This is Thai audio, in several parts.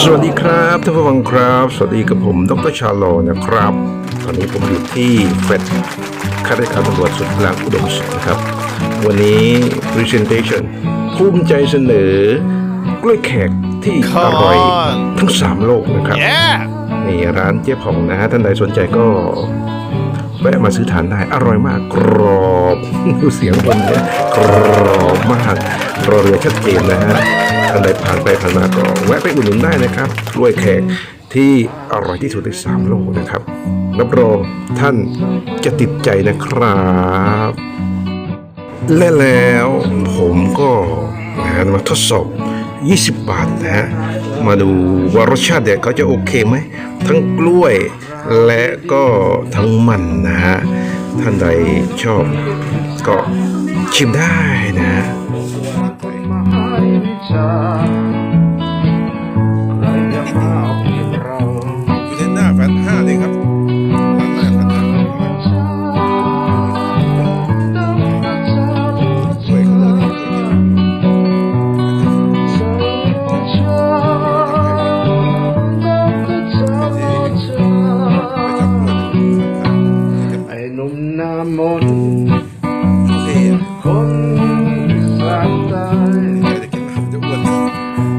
สวัสดีครับท่านผู้ฟังครับ สวัสดีกับผมดรชาโลนะครับ ตอนนี้ผมอยู่ที่เฟดข้าราชการตำรวจสุดหลักอุดมศุขครับ วันนี้ presentation ภูมิใจเสนอกล้วยแขกที่อร่อยทั้ง 3 โลกนะครับ นี่ร้านเจ๊ผ่องนะฮะท่านใดสนใจก็ แวะมาซื้อทานได้อร่อยมากกรอบดูเสียงคนเนี่ยกรอบมากรอเรือชัดเจนนะฮะท่านใดผ่านไปผ่านมาก็แวะไปอุดหนุนได้นะครับกล้วยแขกที่อร่อยที่สุดในสามโลกนะครับรับรองท่านจะติดใจนะครับ และแล้วผมก็มาทดสอบ 20 บาทนะฮะมาดูว่ารสชาติเด็กเขาจะโอเคไหม ทั้งกล้วย และก็ทั้งมันนะฮะ ท่านใดชอบก็ชิมได้นะฮะอยู่ในหน้าแฟนห้าเลยครับ คนสามตายจะกินน้ำจะอ้วน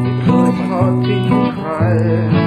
ไม่เคยทอดทิ้งใคร